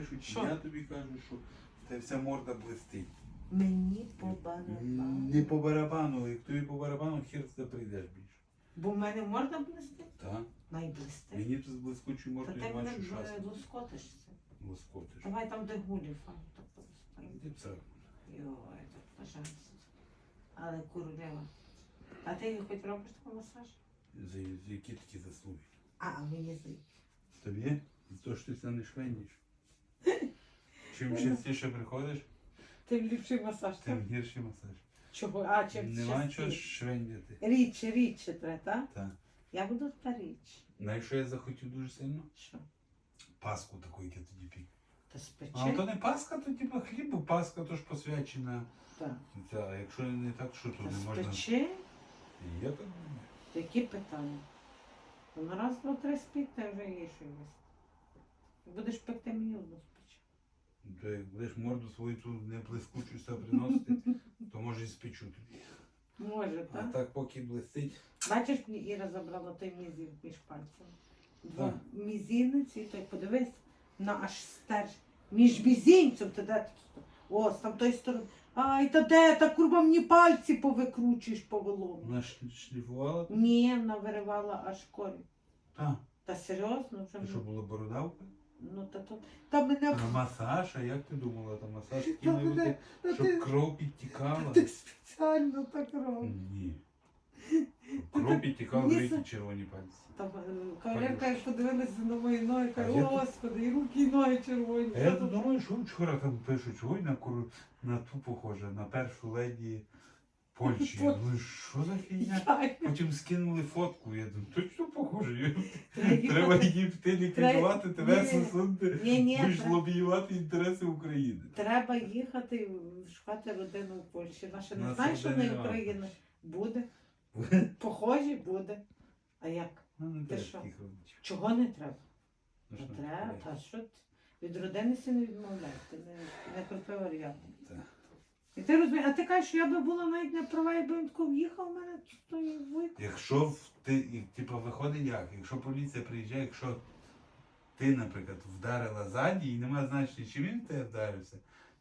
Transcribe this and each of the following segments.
пишуть, Що? я тобі кажу, що в тебе вся морда блистить. Мені по барабану. Не по барабану, як тобі по барабану, хір ти прийдеш більше. Бо в мене можна блистить? Так? Найблистить. Мені тут з блискучою Та мордою ти мене бачу шасно. е, лоскотишся. Лоскотиш. Давай там, де гулі файно. так просто. Іди в. Йой, так пожалуйста. Але курлева. А ти хоч робиш такий масаж? За, за які такі заслуги. А, мені здається. Тобі? За те, що ти це не швендиш. Чим частіше приходиш, Тим ліпший масаж, так? тим гірший масаж. Чого? А, чим Нема чого частіше? швендяти. Рідше, рідше треба, так? Так. Я буду та річ. Ну, якщо я захотів дуже сильно, Що? паску таку, як я тоді пік. Та спече? А то не паска, то типа хліб, бо паска то ж посвячена. Так. Ця, а якщо не так, що то Та не можна. спече? Я так думаю. Які питання? Ну раз, два, три спік, та вже є що їсти. Будеш пекти мені одну. То як будеш морду свою ту не блискучу приносити, то може і спечу тобі. Може, А так? так поки блистить. Бачиш, мені Іра забрала той мізів між пальцями. Два Так. і той подивись на аж стер. Між мізинцем, то де тут? О, з там той сторони. Ай, та де, та курва мені пальці повикручуєш по велому. Вона ш- шліфувала. Ні, вона виривала аж корінь. Так. Та серйозно, Це що була бородавка? Ну та то. Та мене А масаж, а як ти думала, там масаж такий Та щоб ти- кров підтікала? ти спеціально так робиш. Ні. Кров підтікала, Ні, дивіться це- червоні пальці. Та кавалерка як подивилася на мої ноги, А каже, я тут- господи, і руки, і ноги червоні. А я тут думаю, що вчора там пишуть, ой, на, кур... на ту похоже, на першу леді Польщі. Я думаю, що за фігня? Потім скинули фотку, я думаю, точно похоже. треба її ліквідувати, тебе ні, будеш лобіювати інтереси України. Треба їхати шукати родину в Польщі. Наша не Нас знає, що в Україна буде. Похожі буде. А як? Ну, Ти що? Чого не треба? Ну, Не треба. Та що? Від родини не відмовляй. Ти не, не крутий варіант. І ти розумієш, а ти кажеш, що я би була навіть не права, якби він тако в'їхав в мене, то і вийде. Якщо в ти, і, типу, виходить як? Якщо поліція приїжджає, якщо ти, наприклад, вдарила ззаді, і немає значення, чи він в тебе вдарився,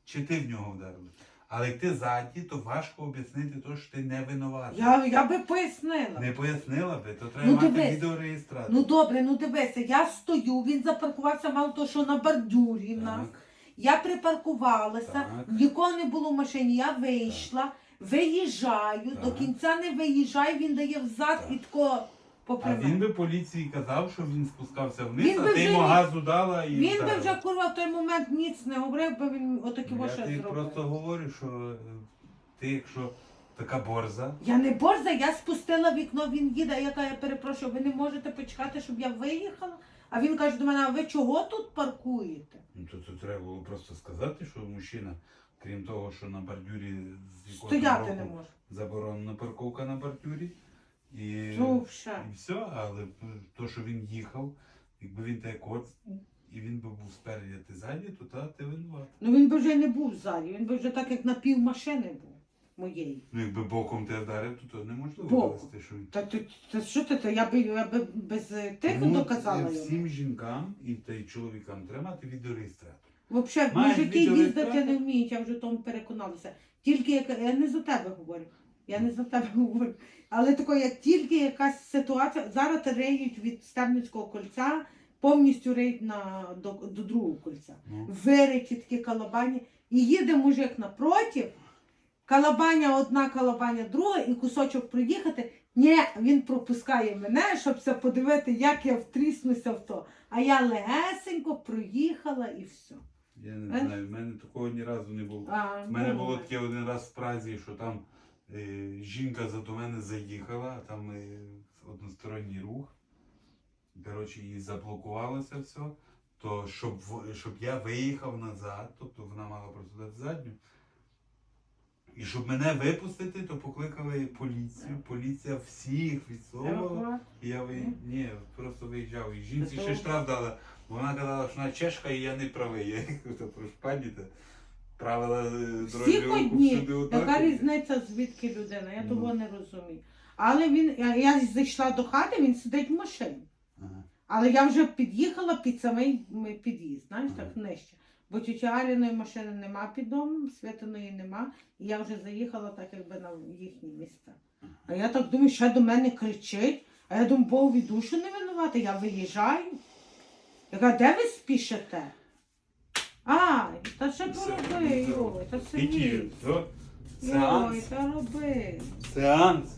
чи ти в нього вдарила. Але як ти ззаді, то важко об'яснити те, що ти не винуватий. Я, я би пояснила. Не пояснила би, то треба Ну, мати дивись. відеореєстратор. Ну добре, ну дивися, я стою, він запаркувався мало того, що на бордюрі в нас. Так. Я припаркувалася, Так. нікого не було в машині, я вийшла, виїжджаю, Так. до кінця не виїжджаю, він дає взад Так. і тако попри А він би поліції казав, що він спускався вниз, Він а би ти вже йому ні- газу дала і Він би вдарила. вже курва в той момент ніц не говорив, бо він отакі Ну, Я ваше тобі зробив. просто говорю, що е, ти, якщо така борза, Я не борза, я спустила вікно, він їде, а я кажу, я перепрошую, ви не можете почекати, щоб я виїхала? А він каже до мене, а ви чого тут паркуєте? ну то, то треба було просто сказати, що мужчина, крім того, що на бордюрі з якого Стояти року не може. заборонена парковка на бордюрі. І, Ну, все. і все, але то, що він їхав, якби він так от, і він би був спереді, а ти ззаді, то та ти винуват. Ну він би вже не був ззаді, він би вже так як на пів машини був моєї. Ну, якби боком тебе вдарив, то, то неможливо Боком. довести, що він. Та ти та що ти, то я би я би без е, тихо Тому, доказала е, йому. Всім жінкам і та й чоловікам треба мати відеореєстратор. Взагалі, Маєш мужики їздити не вміють, я вже в тому переконалася. Тільки як я не за тебе говорю. Я не за тебе говорю. Але тако, як тільки якась ситуація, зараз риють від Стерницького кольця, повністю риють на, до, до другого кольця. Ну. Вириті такі калабані. І їде мужик напротив, калабаня одна, калабаня друга, і кусочок проїхати. Ні, він пропускає мене, щоб подивити, як я втріснуся в то. А я легесенько проїхала і все. Я не Е? знаю, в мене такого ні разу не було. А, У мене ну, було таке один раз в Празі, що там е, жінка за до мене заїхала, а там е, односторонній рух. Коротше, і заблокувалося все. То щоб, щоб я виїхав назад, тобто вона мала просто дати задню. І щоб мене випустити, то покликали поліцію. Поліція всіх відсовувала. І я ви... Ні, просто виїжджав. І жінці ще штраф дала. Вона казала, що вона чешка і я не правий. Я кажу, «Та про шпаніте. Правила е, дорожнього руху всюди Яка однакові. різниця, звідки людина? Я Ну. того не розумію. Але він, я, я зайшла до хати, він сидить в машині. Ага. Але я вже під'їхала під самий під'їзд, знаєш, так нижче. Бо тіті Аліної машини нема під домом, Святиної нема. І я вже заїхала так, якби на їхні місця. А я так думаю, що до мене кричить. А я думаю, Богові душу не винувати, я виїжджаю. Я кажу, де ви спішите? А, та ще пороби, йой, та. Все? Йой, та роби. Сеанс?